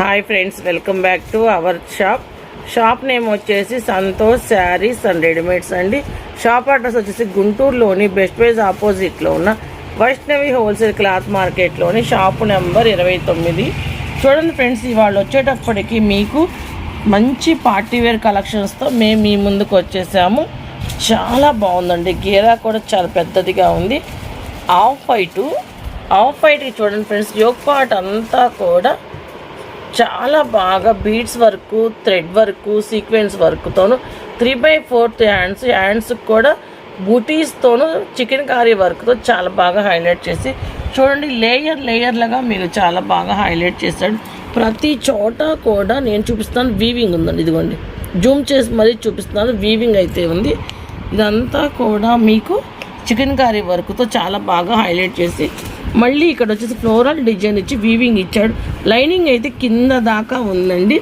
Hi friends welcome back to our shop shop name వచ్చేసి Santosh saris and readymades అండి. Shop address వచ్చేసి గుంటూరులోని best price ఆపోజిట్లో ఉన్న వైష్ణవి హోల్సేల్ క్లాత్ మార్కెట్లోని షాపు నెంబర్ ఇరవై తొమ్మిది. చూడండి ఫ్రెండ్స్ ఇవాళ వచ్చేటప్పటికి మీకు మంచి పార్టీవేర్ కలెక్షన్స్తో మేము మీ ముందుకు వచ్చేసాము. చాలా బాగుందండి. గీరా కూడా చాలా పెద్దదిగా ఉంది. ఆఫ్ వైటు ఆఫ్ వైట్కి చూడండి ఫ్రెండ్స్ యోగ్ పార్ట్ అంతా కూడా చాలా బాగా beads work thread work sequence వర్క్తోను three by fourth hands hands కూడా బూటీస్తోను చికెన్ కారీ వర్క్తో చాలా బాగా హైలైట్ చేసి చూడండి లేయర్ లేయర్లుగా మీరు చాలా బాగా హైలైట్ చేశాడు. ప్రతి చోట కూడా నేను చూపిస్తాను వీవింగ్ ఉందండి ఇదిగోండి. జూమ్ చేసి మరీ చూపిస్తున్నాను వీవింగ్ అయితే ఉంది. ఇదంతా కూడా మీకు చికెన్ కర్రీ వర్క్తో చాలా బాగా హైలైట్ చేసి మళ్ళీ ఇక్కడ వచ్చేసి ఫ్లోరల్ డిజైన్ ఇచ్చి వీవింగ్ ఇచ్చాడు. లైనింగ్ అయితే కింద దాకా ఉందండి.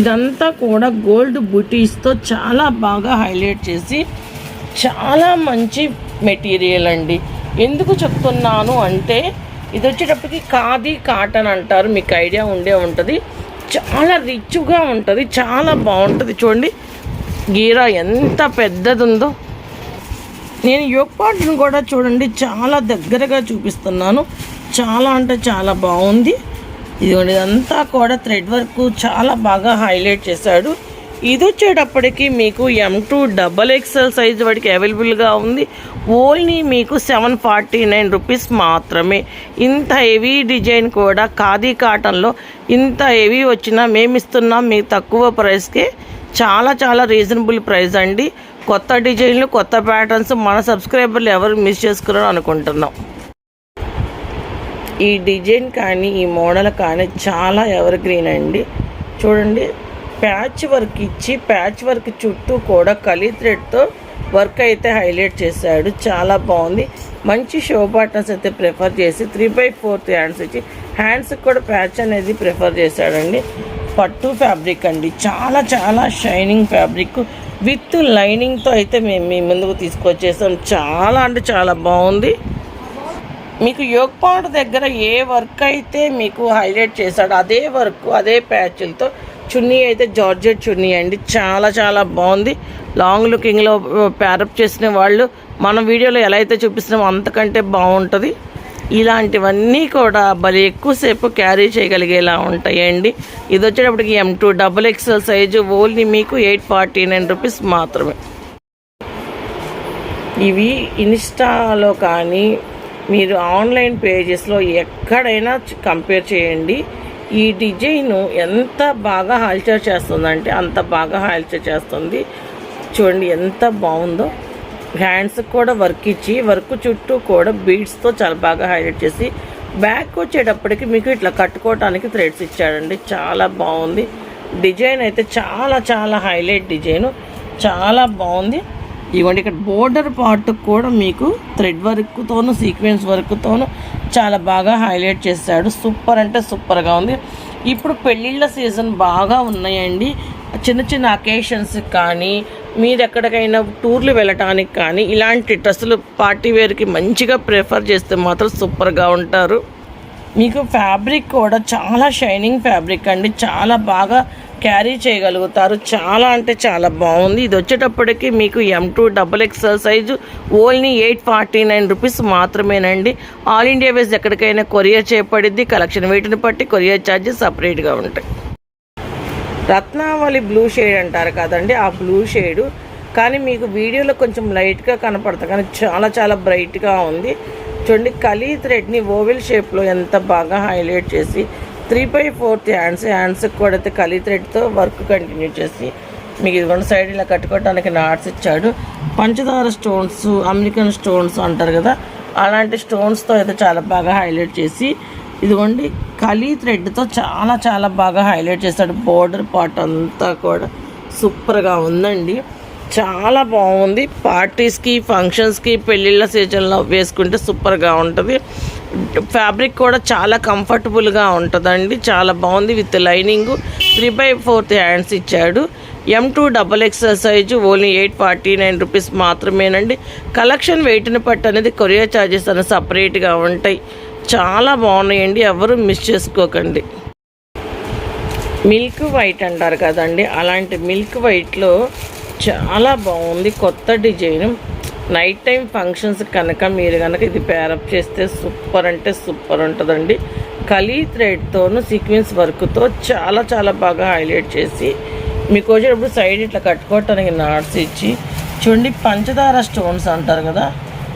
ఇదంతా కూడా గోల్డ్ బుటీస్తో చాలా బాగా హైలైట్ చేసి చాలా మంచి మెటీరియల్ అండి. ఎందుకు చెప్తున్నాను అంటే ఇది వచ్చేటప్పటికి ఖాదీ కాటన్ అంటారు మీకు ఐడియా ఉండే ఉంటుంది. చాలా రిచ్గా ఉంటుంది చాలా బాగుంటుంది. చూడండి గీరా ఎంత పెద్దది ఉందో నేను యోగ్ పాటను కూడా చూడండి చాలా దగ్గరగా చూపిస్తున్నాను. చాలా అంటే చాలా బాగుంది. ఇదిగోండి ఇదంతా కూడా థ్రెడ్ వర్క్ చాలా బాగా హైలైట్ చేశాడు. ఇది వచ్చేటప్పటికి మీకు M two double XL size వాడికి అవైలబుల్గా ఉంది. ఓన్లీ మీకు సెవెన్ ఫార్టీ నైన్ రూపీస్ మాత్రమే. ఇంత హెవీ డిజైన్ కూడా ఖాదీ కాటన్లో ఇంత హెవీ వచ్చినా మేము ఇస్తున్నాం మీకు తక్కువ ప్రైస్కే చాలా చాలా రీజనబుల్ ప్రైస్ అండి. కొత్త డిజైన్లు కొత్త ప్యాటర్న్స్ మన సబ్స్క్రైబర్లు ఎవరు మిస్ చేసుకున్నారు అనుకుంటున్నాం. ఈ డిజైన్ కానీ ఈ మోడల్ కానీ చాలా ఎవర్ గ్రీన్ అండి. చూడండి ప్యాచ్ వర్క్ ఇచ్చి ప్యాచ్ వర్క్ చుట్టూ కూడా కలీ థ్రెడ్తో వర్క్ అయితే హైలైట్ చేశాడు. చాలా బాగుంది. మంచి షో బటన్స్ అయితే ప్రిఫర్ చేసి త్రీ బై ఫోర్త్ హ్యాండ్స్ ఇచ్చి హ్యాండ్స్కి కూడా ప్యాచ్ అనేది ప్రిఫర్ చేశాడండి. పట్టు ఫ్యాబ్రిక్ అండి. చాలా చాలా షైనింగ్ ఫ్యాబ్రిక్ విత్ లైనింగ్తో అయితే మేము మీ ముందుకు తీసుకొచ్చేసాం. చాలా అంటే చాలా బాగుంది. మీకు యోగ్ పాయింట్ దగ్గర ఏ వర్క్ అయితే మీకు హైలైట్ చేశాడో అదే వర్క్ అదే ప్యాచ్లతో చున్నీ అయితే జార్జెట్ చున్నీ అండి. చాలా చాలా బాగుంది. లాంగ్ లుకింగ్లో ప్యారప్ చేసిన వాళ్ళు మన వీడియోలో ఎలా అయితే చూపిస్తున్నామో అంతకంటే బాగుంటుంది. ఇలాంటివన్నీ కూడా భలే ఎక్కువసేపు క్యారీ చేయగలిగేలా ఉంటాయండి. ఇది వచ్చేటప్పటికి M to double XL size only మీకు ఎయిట్ ఫార్టీ నైన్ రూపీస్ మాత్రమే. ఇవి ఇన్స్టాలో కానీ మీరు ఆన్లైన్ పేజెస్లో ఎక్కడైనా కంపేర్ చేయండి. ఈ డిజైన్ ఎంత బాగా హాల్చర్ చేస్తుందంటే అంత బాగా హాల్చర్ చేస్తుంది. చూడండి ఎంత బాగుందో. హ్యాండ్స్కి కూడా వర్క్ ఇచ్చి వర్క్ చుట్టూ కూడా బీడ్స్తో చాలా బాగా హైలైట్ చేసి బ్యాక్ వచ్చేటప్పటికి మీకు ఇట్లా కట్టుకోవటానికి థ్రెడ్స్ ఇచ్చాడండి. చాలా బాగుంది. డిజైన్ అయితే చాలా చాలా హైలైట్ డిజైన్. చాలా బాగుంది. ఇవ్వండి ఇక్కడ బోర్డర్ పార్ట్ కూడా మీకు థ్రెడ్ వర్క్తోను సీక్వెన్స్ వర్క్తోనూ చాలా బాగా హైలైట్ చేశాడు. సూపర్ అంటే సూపర్గా ఉంది. ఇప్పుడు పెళ్ళిళ్ళ సీజన్ బాగా ఉన్నాయండి. చిన్న చిన్న అకేషన్స్ కానీ మీరు ఎక్కడికైనా టూర్లు వెళ్ళటానికి కానీ ఇలాంటి డ్రెస్సులు పార్టీ వేర్కి మంచిగా ప్రిఫర్ చేస్తే మాత్రం సూపర్గా ఉంటారు. మీకు ఫ్యాబ్రిక్ కూడా చాలా షైనింగ్ ఫ్యాబ్రిక్ అండి. చాలా బాగా క్యారీ చేయగలుగుతారు. చాలా అంటే చాలా బాగుంది. ఇది వచ్చేటప్పటికి మీకు M to double XL size only eight forty nine rupees మాత్రమేనండి. ఆల్ ఇండియా వేస్ ఎక్కడికైనా కొరియర్ చేయబడిద్ది. కలెక్షన్ వీటిని బట్టి కొరియర్ ఛార్జెస్ సపరేట్గా ఉంటాయి. రత్నావళి బ్లూ షేడ్ అంటారు కదండి ఆ బ్లూ షేడు కానీ మీకు వీడియోలో కొంచెం లైట్గా కనపడుతుంది కానీ చాలా చాలా బ్రైట్గా ఉంది. చూడండి కలీ థ్రెడ్ని ఓవెల్ షేప్లో ఎంత బాగా హైలైట్ చేసి త్రీ బై ఫోర్త్ హ్యాండ్స్ హ్యాండ్స్కి కూడా అయితే కలీ థ్రెడ్తో వర్క్ కంటిన్యూ చేసి మీకు ఇదిగోండి సైడ్ ఇలా కట్టుకోవడానికి నాట్స్ ఇచ్చాడు. పంచదార స్టోన్స్ అమెరికన్ స్టోన్స్ అంటారు కదా అలాంటి స్టోన్స్తో అయితే చాలా బాగా హైలైట్ చేసి ఇదిగోండి కలీ థ్రెడ్తో చాలా చాలా బాగా హైలైట్ చేస్తాడు. బోర్డర్ పార్ట్ అంతా కూడా సూపర్గా ఉందండి. చాలా బాగుంది. పార్టీస్కి ఫంక్షన్స్కి పెళ్ళిళ్ళ సీజన్లో వేసుకుంటే సూపర్గా ఉంటుంది. ఫ్యాబ్రిక్ కూడా చాలా కంఫర్టబుల్గా ఉంటుందండి. చాలా బాగుంది with lining three by fourth hands ఇచ్చాడు. M to double XL size only eight forty nine rupees మాత్రమేనండి. కలెక్షన్ వెయిట్ని పట్టు అనేది కొరియర్ ఛార్జెస్ అనేది సపరేట్గా ఉంటాయి. చాలా బాగున్నాయండి ఎవరు మిస్ చేసుకోకండి. మిల్క్ వైట్ అంటారు కదండి అలాంటి మిల్క్ వైట్లో చాలా బాగుంది కొత్త డిజైన్. నైట్ టైం ఫంక్షన్స్ కనుక మీరు కనుక ఇది పేరప్ చేస్తే సూపర్ అంటే సూపర్ ఉంటుందండి. కలీ థ్రెడ్తోనూ సీక్వెన్స్ వర్క్తో చాలా చాలా బాగా హైలైట్ చేసి మీకు వచ్చేటప్పుడు సైడ్ ఇట్లా కట్టుకోవటానికి నాట్స్ ఇచ్చి చూడండి పంచదార స్టోన్స్ అంటారు కదా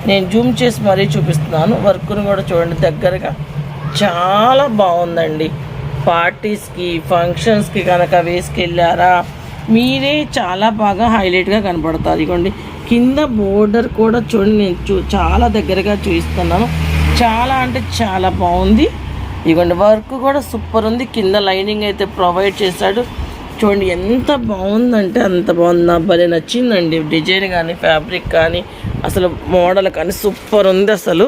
నేను జూమ్ చేసి మరీ చూపిస్తున్నాను. వర్క్ను కూడా చూడండి దగ్గరగా. చాలా బాగుందండి. పార్టీస్కి ఫంక్షన్స్కి కనుక వేసుకెళ్ళారా మీరే చాలా బాగా హైలైట్గా కనపడతారు. ఇగోండి కింద బోర్డర్ కూడా చూడండి నేను చూ చాలా దగ్గరగా చూపిస్తున్నాను. చాలా అంటే చాలా బాగుంది. ఇగోండి వర్క్ కూడా సూపర్ ఉంది. కింద లైనింగ్ అయితే ప్రొవైడ్ చేశాడు. చూడండి ఎంత బాగుందంటే అంత బాగుంది. నా భలే నచ్చిందండి. డిజైన్ కానీ ఫ్యాబ్రిక్ కానీ అసలు మోడల్ కానీ సూపర్ ఉంది అసలు.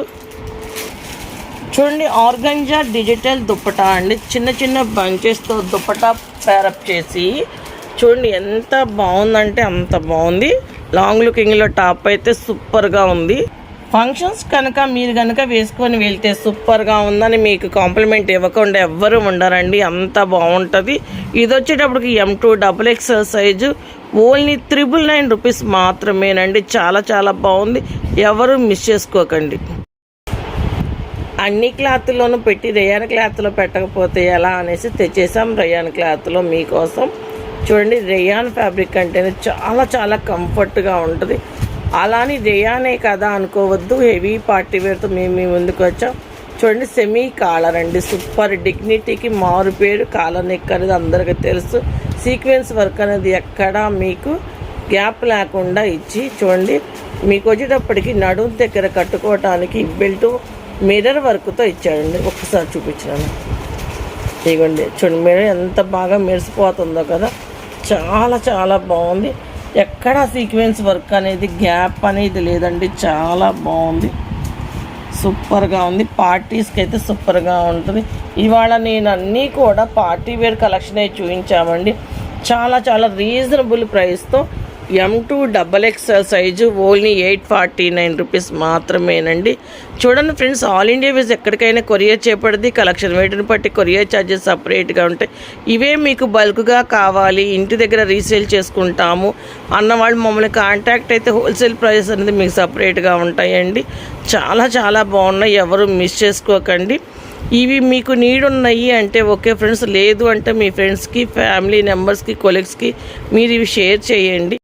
చూడండి ఆర్గంజా డిజిటల్ దుప్పటా అండి. చిన్న చిన్న బంచెస్తో దుప్పటా పేరప్ చేసి చూడండి ఎంత బాగుందంటే అంత బాగుంది. లాంగ్ లుకింగ్లో టాప్ అయితే సూపర్గా ఉంది. ఫంక్షన్స్ కనుక మీరు కనుక వేసుకొని వెళ్తే సూపర్గా ఉందని మీకు కాంప్లిమెంట్ ఇవ్వకుండా ఎవ్వరు ఉండరండి. అంత బాగుంటుంది. ఇది వచ్చేటప్పటికి M to double XL size only triple nine rupees మాత్రమేనండి. చాలా చాలా బాగుంది. ఎవరు మిస్ చేసుకోకండి. అన్ని క్లాత్లోనూ పెట్టి రయాన్ క్లాత్లో పెట్టకపోతే ఎలా అనేసి తెచ్చేసాం. రయాన్ క్లాత్లో మీకోసం. చూడండి రేయాన్ ఫ్యాబ్రిక్ అంటేనే చాలా చాలా కంఫర్ట్గా ఉంటుంది. అలాని దేయానే కదా అనుకోవద్దు. హెవీ పార్టీ వేర్తో మేము మీ ముందుకు వచ్చాం. చూడండి సెమీ కాలర్ అండి సూపర్ డిగ్నిటీకి మారు పేరు. కాలర్ నెక్ అనేది అందరికీ తెలుసు. సీక్వెన్స్ వర్క్ అనేది ఎక్కడా మీకు గ్యాప్ లేకుండా ఇచ్చి చూడండి. మీకు వచ్చేటప్పటికి నడుం దగ్గర కట్టుకోవటానికి బెల్ట్ మిర్రర్ వర్క్తో ఇచ్చాడండి. ఒక్కసారి చూపించాను ఇదిగోండి చూడండి మిర్రర్ ఎంత బాగా మెరిసిపోతుందో కదా. చాలా చాలా బాగుంది. ఎక్కడ సీక్వెన్స్ వర్క్ అనేది గ్యాప్ అనేది లేదండి. చాలా బాగుంది. సూపర్గా ఉంది. పార్టీస్కి అయితే సూపర్గా ఉంటుంది. ఇవాళ నేను అన్నీ కూడా పార్టీ వేర్ కలెక్షన్ చూపించామండి చాలా చాలా రీజనబుల్ ప్రైస్తో M to double XL size only eight forty nine rupees మాత్రమేనండి. చూడండి ఫ్రెండ్స్ ఆల్ ఇండియా వీస్ ఎక్కడికైనా కొరియర్ చేపడింది కలెక్షన్ వెయిట్ని బట్టి కొరియర్ ఛార్జెస్ సపరేట్గా ఉంటాయి. ఇవే మీకు బల్క్గా కావాలి. ఇంటి దగ్గర రీసేల్ చేసుకుంటాము. అన్నవాళ్ళు మమ్మల్ని కాంటాక్ట్ అయితే హోల్సేల్ ప్రైస్ అనేది మీకు సపరేట్గా ఉంటాయండి. చాలా చాలా బాగున్నాయి. ఎవరు మిస్ చేసుకోకండి. ఇవి మీకు నీడ్ ఉన్నాయి అంటే ఓకే ఫ్రెండ్స్. లేదు అంటే మీ ఫ్రెండ్స్కి ఫ్యామిలీ మెంబర్స్కి కొలీగ్స్కి మీరు ఇవి షేర్ చేయండి.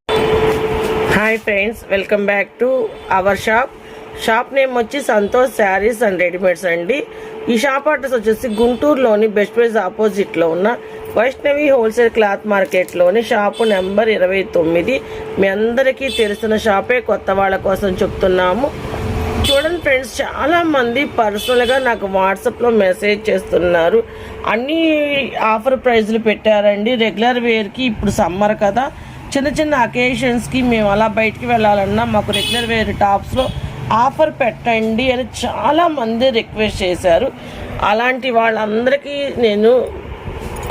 Hi friends welcome back to our shop shop name వచ్చి సంతోష్ శారీస్ అండ్ రెడీమేడ్స్ అండి. ఈ షాప్ అడ్రస్ వచ్చేసి గుంటూరులోని బెస్ట్ ప్రైస్ ఆపోజిట్లో ఉన్న వైష్ణవి హోల్సేల్ క్లాత్ మార్కెట్లోని షాపు నెంబర్ ఇరవై తొమ్మిది. మీ అందరికీ తెలిసిన షాపే కొత్త వాళ్ళ కోసం చెప్తున్నాము. చూడండి ఫ్రెండ్స్ చాలామంది పర్సనల్గా నాకు వాట్సాప్లో మెసేజ్ చేస్తున్నారు. అన్నీ ఆఫర్ ప్రైజ్లు పెట్టారండి. రెగ్యులర్ వేర్కి ఇప్పుడు సమ్మర్ కదా. చిన్న చిన్న అకేషన్స్కి మేము అలా బయటికి వెళ్ళాలన్నా మాకు రెగ్యులర్ వేర్ టాప్స్లో ఆఫర్ పెట్టండి అని చాలా మంది రిక్వెస్ట్ చేశారు. అలాంటి వాళ్ళందరికీ నేను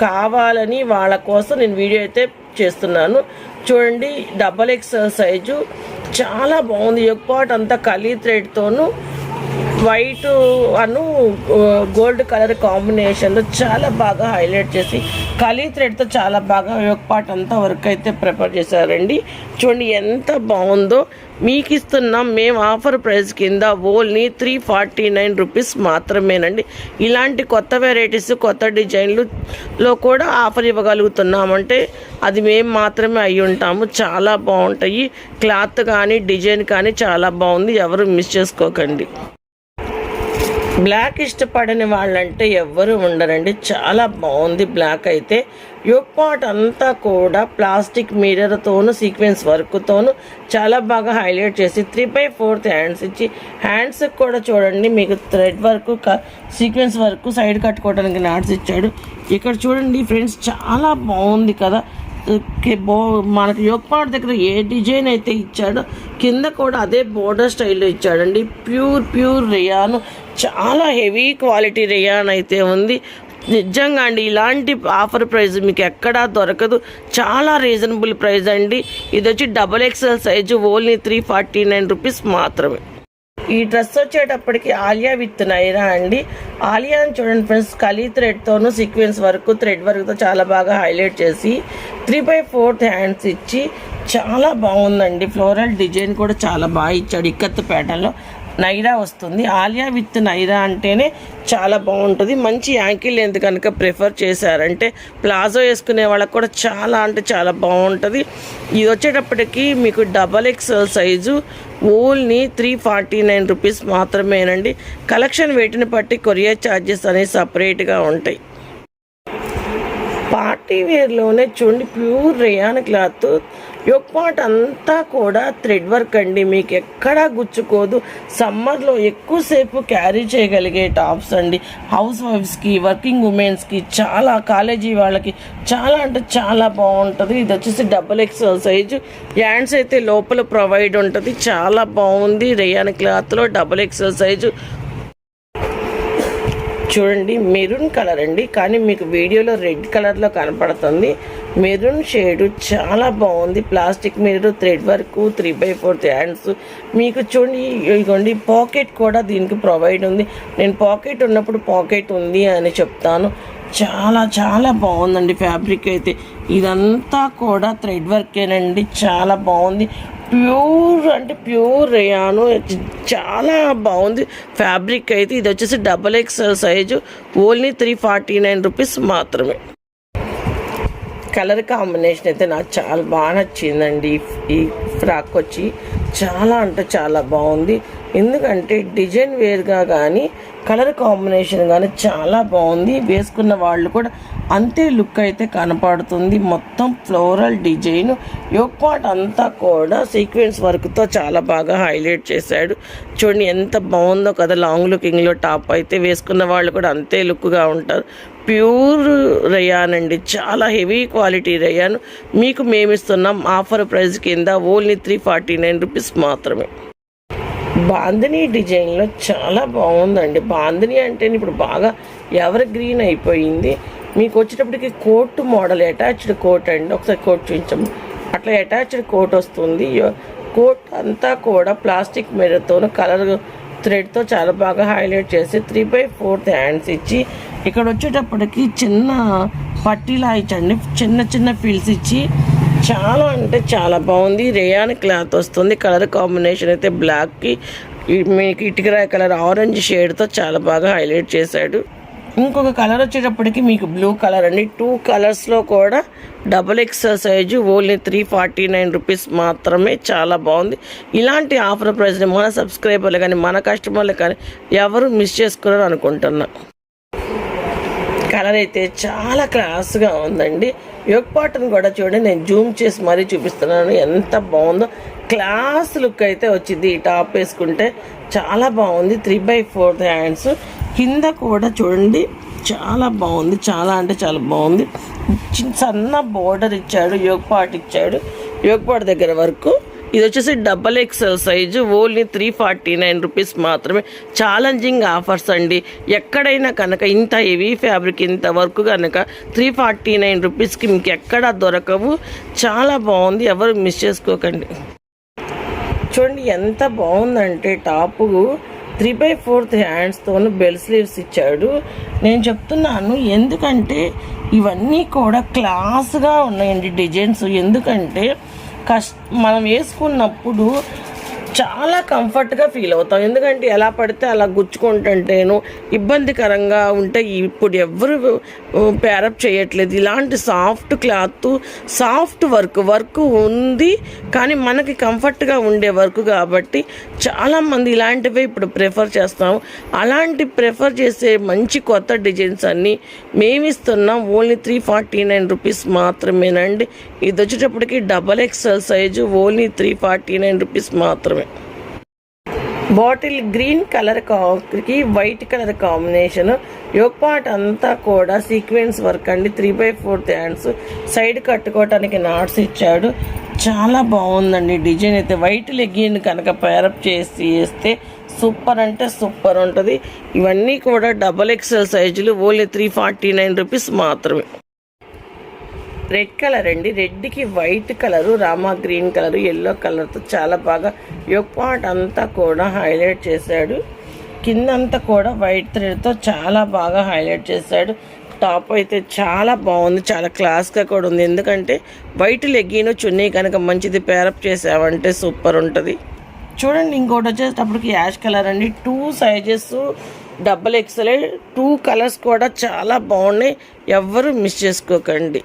కావాలని వాళ్ళ కోసం నేను వీడియో అయితే చేస్తున్నాను. చూడండి డబల్ ఎక్స్ సైజు చాలా బాగుంది. ఎక్కువ అంతా కలీ థ్రెడ్తోనూ వైట్ అను గోల్డ్ కలర్ కాంబినేషన్లో చాలా బాగా హైలైట్ చేసి కలీ థ్రెడ్తో చాలా బాగా ఒక పార్ట్ అంతా వర్క్ అయితే ప్రిపేర్ చేశారండి. చూడండి ఎంత బాగుందో. మీకు ఇస్తున్నాం మేము ఆఫర్ ప్రైస్ కింద only three forty nine rupees మాత్రమేనండి. ఇలాంటి కొత్త వెరైటీస్ కొత్త డిజైన్లులో కూడా ఆఫర్ ఇవ్వగలుగుతున్నామంటే అది మేము మాత్రమే అయి ఉంటాము. చాలా బాగుంటాయి. క్లాత్ కానీ డిజైన్ కానీ చాలా బాగుంది. ఎవరు మిస్ చేసుకోకండి. బ్లాక్ ఇష్టపడని వాళ్ళంటే ఎవ్వరు ఉండరండి. చాలా బాగుంది బ్లాక్ అయితే. యోగ్ అంతా కూడా ప్లాస్టిక్ మిర్రర్తోనూ సీక్వెన్స్ వర్క్తోనూ చాలా బాగా హైలైట్ చేసి త్రీ బై ఫోర్త్ హ్యాండ్స్ ఇచ్చి హ్యాండ్స్కి కూడా చూడండి మీకు thread work sequence work side కట్టుకోవడానికి నాట్స్ ఇచ్చాడు. ఇక్కడ చూడండి ఫ్రెండ్స్ చాలా బాగుంది కదా. బో మనకి యోగపాట్ దగ్గర ఏ డిజైన్ అయితే ఇచ్చాడో కింద కూడా అదే బోర్డర్ స్టైల్లో ఇచ్చాడండి. ప్యూర్ ప్యూర్ రియాను చాలా హెవీ క్వాలిటీ రేయాన్ అయితే ఉంది. నిజంగా అండి ఇలాంటి ఆఫర్ ప్రైస్ మీకు ఎక్కడా దొరకదు. చాలా రీజనబుల్ ప్రైస్ అండి. ఇది వచ్చి double XL size only three forty nine rupees మాత్రమే. ఈ డ్రెస్ వచ్చేటప్పటికి ఆలియా విత్ నైరా అండి. ఆలియా అని చూడండి ఫ్రెండ్స్ కలీ థ్రెడ్తోనూ సీక్వెన్స్ వర్క్ థ్రెడ్ వర్క్తో చాలా బాగా హైలైట్ చేసి త్రీ బై ఫోర్త్ హ్యాండ్స్ ఇచ్చి చాలా బాగుందండి. ఫ్లోరల్ డిజైన్ కూడా చాలా బాగా ఇచ్చాడు ఇక్కత్ ప్యాటర్న్లో నైరా వస్తుంది. ఆలియా విత్ నైరా అంటేనే చాలా బాగుంటుంది. మంచి యాంకిల్ లెంత్ కనుక ప్రిఫర్ చేశారంటే ప్లాజో వేసుకునే వాళ్ళకి కూడా చాలా అంటే చాలా బాగుంటుంది. ఇది వచ్చేటప్పటికి మీకు double X size only three forty nine rupees మాత్రమేనండి. కలెక్షన్ వేటిని బట్టి కొరియర్ ఛార్జెస్ అనేవి సపరేట్గా ఉంటాయి. పార్టీ వేర్లోనే చూడండి ప్యూర్ రేయాన్ క్లాత్. యొక్క పార్ట్ అంతా కూడా థ్రెడ్ వర్క్ అండి. మీకు ఎక్కడా గుచ్చుకోదు. సమ్మర్లో ఎక్కువసేపు క్యారీ చేయగలిగే టాప్స్ అండి. హౌస్ వైఫ్స్కి వర్కింగ్ ఉమెన్స్కి చాలా కాలేజీ వాళ్ళకి చాలా అంటే చాలా బాగుంటుంది. ఇది వచ్చేసి డబుల్ ఎక్స్ఎల్ సైజు. హ్యాండ్స్ అయితే లోపల ప్రొవైడ్ ఉంటుంది. చాలా బాగుంది రేయాన్ క్లాత్లో డబుల్ ఎక్స్ఎల్ సైజు. చూడండి మెరూన్ కలర్ అండి. కానీ మీకు వీడియోలో రెడ్ కలర్లో కనపడుతుంది. మెరూన్ షేడ్ చాలా బాగుంది. ప్లాస్టిక్ మీరు thread work three by fourth hands. మీకు చూడండి ఇదిగోండి పాకెట్ కూడా దీనికి ప్రొవైడ్ ఉంది. నేను పాకెట్ ఉన్నప్పుడు పాకెట్ ఉంది అని చెప్తాను. చాలా చాలా బాగుందండి ఫ్యాబ్రిక్ అయితే. ఇదంతా కూడా థ్రెడ్ వర్కేనండి. చాలా బాగుంది. ప్యూర్ అంటే ప్యూర్ రేయాను. చాలా బాగుంది. ఫ్యాబ్రిక్ అయితే ఇది వచ్చేసి double XL size. Only three forty nine rupees మాత్రమే. కలర్ కాంబినేషన్ అయితే నాకు చాలా బాగా నచ్చిందండి. ఈ ఫ్రాక్ వచ్చి చాలా అంటే చాలా బాగుంది. ఎందుకంటే డిజైన్ వేర్గా కానీ కలర్ కాంబినేషన్ కానీ చాలా బాగుంది. వేసుకున్న వాళ్ళు కూడా అంతే లుక్ అయితే కనపడుతుంది. మొత్తం ఫ్లోరల్ డిజైన్. యోక్ పాట్ అంతా కూడా సీక్వెన్స్ వర్క్తో చాలా బాగా హైలైట్ చేశాడు. చూడండి ఎంత బాగుందో కదా లాంగ్ లుకింగ్లో టాప్ అయితే వేసుకున్న వాళ్ళు కూడా అంతే లుక్గా ఉంటారు. ప్యూర్ రయాన్ అండి. చాలా హెవీ క్వాలిటీ రయాన్. మీకు మేమిస్తున్నాం. ఆఫర్ ప్రైస్ కింద only three forty nine rupees మాత్రమే. బాందిని డిజైన్లో చాలా బాగుందండి. బాందిని అంటే ఇప్పుడు బాగా ఎవర్ గ్రీన్ అయిపోయింది. మీకు వచ్చేటప్పటికి కోట్ మోడల్ అటాచ్డ్ కోట్ అండి. ఒకసారి కోట్ చూపించాము అట్లా అటాచ్డ్ కోట్ వస్తుంది. కోట్ అంతా కూడా ప్లాస్టిక్ మిర్రర్తో కలర్ థ్రెడ్తో చాలా బాగా హైలైట్ చేసి త్రీ బై ఫోర్త్ హ్యాండ్స్ ఇచ్చి ఇక్కడ వచ్చేటప్పటికి చిన్న పట్టీలా ఇచ్చండి. చిన్న చిన్న ఫీల్స్ ఇచ్చి చాలా అంటే చాలా బాగుంది. రేయాన్ క్లాత్ వస్తుంది. కలర్ కాంబినేషన్ అయితే బ్లాక్కి మీకు ఇటుకరాయ కలర్ ఆరెంజ్ షేడ్తో చాలా బాగా హైలైట్ చేశాడు. ఇంకొక కలర్ వచ్చేటప్పటికి మీకు బ్లూ కలర్ అండి. టూ కలర్స్లో కూడా double XL size only three forty nine rupees మాత్రమే చాలా బాగుంది. ఇలాంటి ఆఫర్ ప్రైస్ని మన సబ్స్క్రైబర్లు కానీ మన కస్టమర్లు కానీ ఎవరు మిస్ చేసుకున్నారు అనుకుంటున్నా. కలర్ అయితే చాలా క్లాస్గా ఉందండి. యోగ్ పాటను కూడా చూడండి నేను జూమ్ చేసి మరీ చూపిస్తున్నాను ఎంత బాగుందో. క్లాస్ లుక్ అయితే వచ్చింది. ఈ టాప్ వేసుకుంటే చాలా బాగుంది. త్రీ బై ఫోర్త్ హ్యాండ్స్ కింద కూడా చూడండి చాలా బాగుంది. చాలా అంటే చాలా బాగుంది. చిన్న సన్న బోర్డర్ ఇచ్చాడు యోగపాట్ ఇచ్చాడు. యోగపాట్ దగ్గర వరకు ఇది వచ్చేసి double XL size only three forty nine rupees మాత్రమే. ఛాలెంజింగ్ ఆఫర్స్ అండి. ఎక్కడైనా కనుక ఇంత హెవీ ఫ్యాబ్రిక్ ఇంత వర్క్ కనుక త్రీ ఫార్టీ నైన్ రూపీస్కి మీకు ఎక్కడా దొరకవు. చాలా బాగుంది. ఎవరు మిస్ చేసుకోకండి. చూడండి ఎంత బాగుందంటే టాపు త్రీ బై ఫోర్త్ హ్యాండ్స్తో బెల్ స్లీవ్స్ ఇచ్చాడు. నేను చెప్తున్నాను ఎందుకంటే ఇవన్నీ కూడా క్లాస్గా ఉన్నాయండి డిజైన్స్. ఎందుకంటే కష్ మనం వేసుకున్నప్పుడు చాలా కంఫర్ట్గా ఫీల్ అవుతాం. ఎందుకంటే ఎలా పడితే అలా గుచ్చుకుంటుంటేను ఇబ్బందికరంగా ఉంటే ఇప్పుడు ఎవరు పేరప్ చేయట్లేదు. ఇలాంటి soft cloth soft work work ఉంది కానీ మనకి కంఫర్ట్గా ఉండే వర్క్ కాబట్టి చాలామంది ఇలాంటివే ఇప్పుడు ప్రిఫర్ చేస్తాం. అలాంటి ప్రిఫర్ చేసే మంచి కొత్త డిజైన్స్ అన్నీ మేము ఇస్తున్నాం only three forty nine rupees మాత్రమేనండి. ఇది వచ్చేటప్పటికి double XL size only three forty nine rupees మాత్రమే. Bottle green colour khaki white colour combination. Part అంతా కూడా సీక్వెన్స్ వర్క్ అండి. Three by fourth hands. Side కట్టుకోవటానికి నాట్స్ ఇచ్చాడు. చాలా బాగుందండి డిజైన్ అయితే. వైట్ లెగ్గిన్ కనుక పేరప్ చేసి వేస్తే సూపర్ అంటే సూపర్ ఉంటుంది. ఇవన్నీ కూడా డబల్ ఎక్స్ఎల్ సైజులు. Only three forty nine rupees మాత్రమే. రెడ్ కలర్ అండి. రెడ్కి white colour Rama green colour yellow కలర్తో చాలా బాగా యొక్క పార్ట్ అంతా కూడా హైలైట్ చేశాడు. కిందంతా కూడా వైట్ థ్రెడ్తో చాలా బాగా హైలైట్ చేశాడు. టాప్ అయితే చాలా బాగుంది. చాలా క్లాస్గా కూడా ఉంది. ఎందుకంటే వైట్ లెగ్గీను చున్నీ కనుక మంచిది పేరప్ చేసావంటే సూపర్ ఉంటుంది. చూడండి ఇంకోటి వచ్చేటప్పటికి యాష్ కలర్ అండి. Two sizes double XL two colours కూడా చాలా బాగున్నాయి. ఎవ్వరు మిస్ చేసుకోకండి.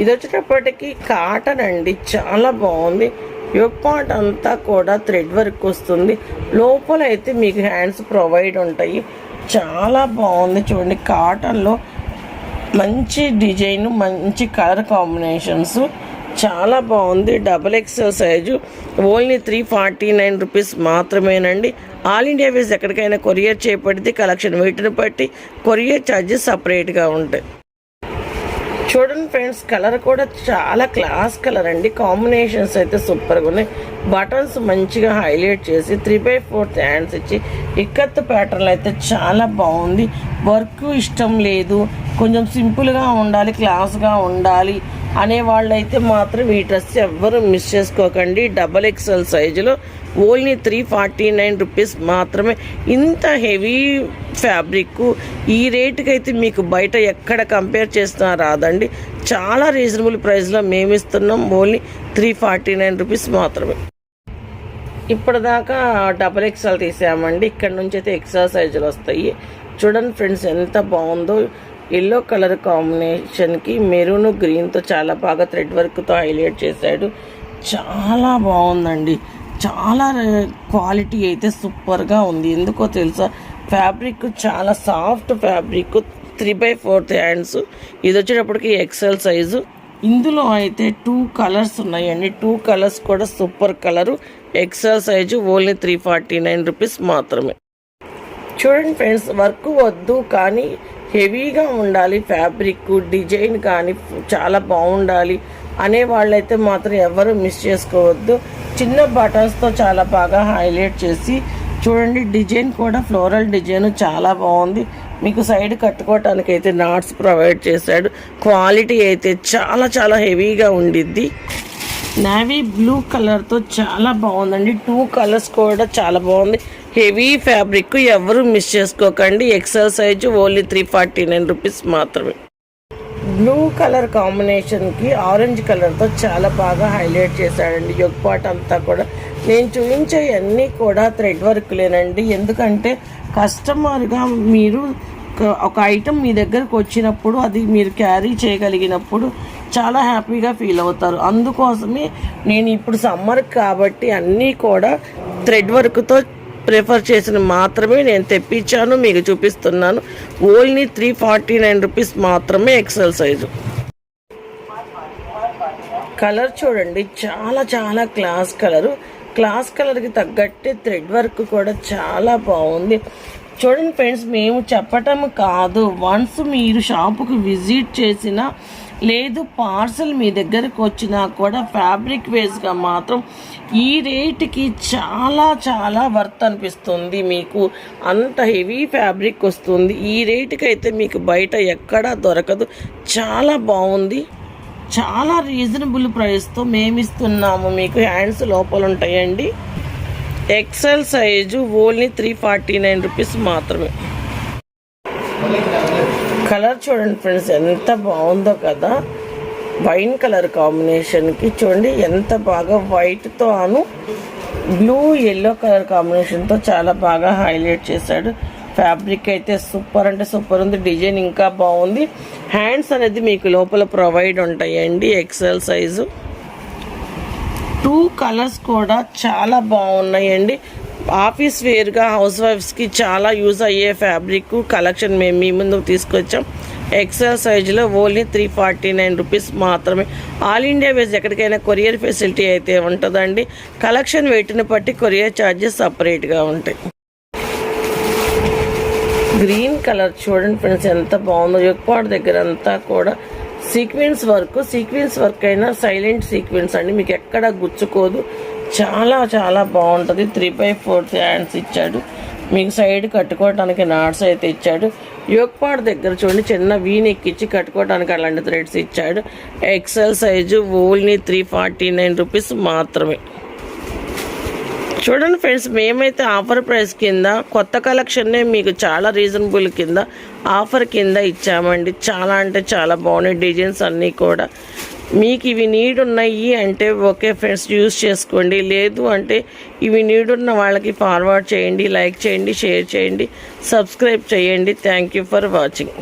ఇది వచ్చేటప్పటికి కాటన్ అండి చాలా బాగుంది. యోగ్ పాయింట్ అంతా కూడా థ్రెడ్ వర్క్ వస్తుంది. లోపల అయితే మీకు హ్యాండ్స్ ప్రొవైడ్ ఉంటాయి. చాలా బాగుంది చూడండి కాటన్లో మంచి డిజైన్ మంచి కలర్ కాంబినేషన్స్ చాలా బాగుంది. Double XL size only three forty nine rupees మాత్రమేనండి. ఆల్ ఇండియా వేస్ ఎక్కడికైనా కొరియర్ చేపడితే కలెక్షన్ వీటిని బట్టి కొరియర్ ఛార్జెస్ సపరేట్గా ఉంటాయి. చూడండి ఫ్రెండ్స్ కలర్ కూడా చాలా క్లాస్ కలర్ అండి. కాంబినేషన్స్ అయితే సూపర్గా ఉన్నాయి. బటన్స్ మంచిగా హైలైట్ చేసి త్రీ బై ఫోర్త్ హ్యాండ్స్ ఇచ్చి ఇక్కత్ ప్యాటర్న్ అయితే చాలా బాగుంది. వర్క్ ఇష్టం లేదు. కొంచెం సింపుల్గా ఉండాలి క్లాస్గా ఉండాలి అనే వాళ్ళైతే మాత్రం ఈ డ్రెస్ ఎవ్వరూ మిస్ చేసుకోకండి. డబల్ ఎక్స్ఎల్ సైజులో only three forty nine rupees మాత్రమే. ఇంత హెవీ ఫ్యాబ్రిక్. ఈ రేటుకి అయితే మీకు బయట ఎక్కడ కంపేర్ చేసినా రాదండి. చాలా రీజనబుల్ ప్రైస్లో మేము ఇస్తున్నాం only three forty nine rupees మాత్రమే. ఇప్పటిదాకా డబల్ ఎక్స్ఎల్ తీసామండి. ఇక్కడ నుంచి అయితే ఎక్స్ఎల్ సైజులు వస్తాయి. చూడండి ఫ్రెండ్స్ ఎంత బాగుందో. ఎల్లో కలర్ కాంబినేషన్కి మెరూన్ గ్రీన్తో చాలా బాగా థ్రెడ్ వర్క్తో హైలైట్ చేశాడు. చాలా బాగుందండి. చాలా క్వాలిటీ అయితే సూపర్గా ఉంది. ఎందుకో తెలుసా? ఫ్యాబ్రిక్ చాలా soft fabric three by fourth hands. ఇది వచ్చేటప్పటికి ఎక్సెల్ సైజు. ఇందులో అయితే టూ కలర్స్ ఉన్నాయండి. టూ కలర్స్ కూడా super colour. XL size only three forty nine rupees మాత్రమే. చూడండి ఫ్రెండ్స్ వర్క్ వద్దు కానీ హెవీగా ఉండాలి. ఫ్యాబ్రిక్ డిజైన్ కానీ చాలా బాగుండాలి. అనే వాళ్ళైతే మాత్రం ఎవరు మిస్ చేసుకోవద్దు. చిన్న బటన్స్తో చాలా బాగా హైలైట్ చేసి చూడండి డిజైన్ కూడా ఫ్లోరల్ డిజైన్ చాలా బాగుంది. మీకు సైడ్ కట్టుకోవటానికి అయితే నాట్స్ ప్రొవైడ్ చేశాడు. క్వాలిటీ అయితే చాలా చాలా హెవీగా ఉండిద్ది. నావీ బ్లూ కలర్తో చాలా బాగుందండి. టూ కలర్స్ కూడా చాలా బాగుంది. హెవీ ఫ్యాబ్రిక్ ఎవరు మిస్ చేసుకోకండి. Exercise size only three forty nine rupees మాత్రమే. బ్లూ కలర్ కాంబినేషన్కి ఆరెంజ్ కలర్తో చాలా బాగా హైలైట్ చేశాడండి. యొగ్పాట్ అంతా కూడా. నేను చూపించే అన్నీ కూడా థ్రెడ్ వర్క్లేనండి ఎందుకంటే కస్టమర్గా మీరు ఒక ఐటెం మీ దగ్గరకు వచ్చినప్పుడు అది మీరు క్యారీ చేయగలిగినప్పుడు చాలా హ్యాపీగా ఫీల్ అవుతారు. అందుకోసమే నేను ఇప్పుడు సమ్మర్ కాబట్టి అన్నీ కూడా థ్రెడ్ వర్క్తో ప్రిఫర్ చేసిన మాత్రమే నేను తెప్పించాను మీకు చూపిస్తున్నాను. Only three forty nine rupees మాత్రమే ఎక్సెల్ సైజు. కలర్ చూడండి చాలా చాలా క్లాస్ కలరు. క్లాస్ కలర్కి తగ్గట్టే థ్రెడ్ వర్క్ కూడా చాలా బాగుంది. చూడండి ఫ్రెండ్స్ మేము చెప్పటం కాదు. వన్స్ మీరు షాపుకి విజిట్ చేసిన లేదు పార్సల్ మీ దగ్గరకు వచ్చినా కూడా ఫ్యాబ్రిక్ వేస్గా మాత్రం ఈ రేటుకి చాలా చాలా వర్త్ అనిపిస్తుంది మీకు. అంత హెవీ ఫ్యాబ్రిక్ వస్తుంది. ఈ రేటుకి అయితే మీకు బయట ఎక్కడా దొరకదు. చాలా బాగుంది. చాలా రీజనబుల్ ప్రైస్తో మేము ఇస్తున్నాము మీకు హ్యాండ్స్ లోపల ఉంటాయండి XL size only three forty nine rupees మాత్రమే. కలర్ చూడండి ఫ్రెండ్స్ ఎంత బాగుందో కదా. వైన్ కలర్ కాంబినేషన్కి చూడండి ఎంత బాగా వైట్తో అను బ్లూ ఎల్లో కలర్ కాంబినేషన్తో చాలా బాగా హైలైట్ చేశాడు. ఫ్యాబ్రిక్ అయితే సూపర్ అంటే సూపర్ ఉంది డిజైన్ ఇంకా బాగుంది. హ్యాండ్స్ అనేది మీకు లోపల ప్రొవైడ్ ఉంటాయండి ఎక్సెల్ సైజు టూ కలర్స్ కూడా చాలా బాగున్నాయండి. ఆఫీస్ వేర్గా హౌస్ వైఫ్స్కి చాలా యూజ్ అయ్యే ఫ్యాబ్రిక్ కలెక్షన్ మేము మీ ముందుకు తీసుకొచ్చాం. ఎక్సెల్ సైజులో only three forty nine rupees మాత్రమే. ఆల్ ఇండియా వేస్ ఎక్కడికైనా కొరియర్ ఫెసిలిటీ అయితే ఉంటుందండి. కలెక్షన్ వెయిట్ని బట్టి కొరియర్ ఛార్జెస్ సపరేట్గా ఉంటాయి. గ్రీన్ కలర్ చూడండి ఫ్రెండ్స్ ఎంత బాగుందో. ఎక్కువ దగ్గర అంతా కూడా సీక్వెన్స్ వర్క్ సీక్వెన్స్ వర్క్ అయినా సైలెంట్ సీక్వెన్స్ అండి. మీకు ఎక్కడ గుచ్చుకోదు. చాలా చాలా బాగుంటుంది. త్రీ బై ఫోర్త్ హ్యాండ్స్ ఇచ్చాడు. మీకు సైడ్ కట్టుకోవడానికి నాట్స్ అయితే ఇచ్చాడు. యోగపాడు దగ్గర చూడండి చిన్న వీని ఎక్కించి కట్టుకోవడానికి అలాంటి థ్రెడ్స్ ఇచ్చాడు. XL size only three forty nine rupees మాత్రమే. చూడండి ఫ్రెండ్స్ మేమైతే ఆఫర్ ప్రైస్ కింద కొత్త కలెక్షన్నే మీకు చాలా రీజనబుల్ కింద ఆఫర్ కింద ఇచ్చామండి. చాలా అంటే చాలా బాగున్నాయి డిజైన్స్ అన్నీ కూడా. మీకు ఇవి నీడ్ ఉన్నాయి అంటే ఓకే ఫ్రెండ్స్ యూస్ చేసుకోండి. లేదు అంటే ఇవి నీడ్ ఉన్న వాళ్ళకి ఫార్వర్డ్ చేయండి లైక్ చేయండి షేర్ చేయండి సబ్స్క్రైబ్ చేయండి. Thank you for watching.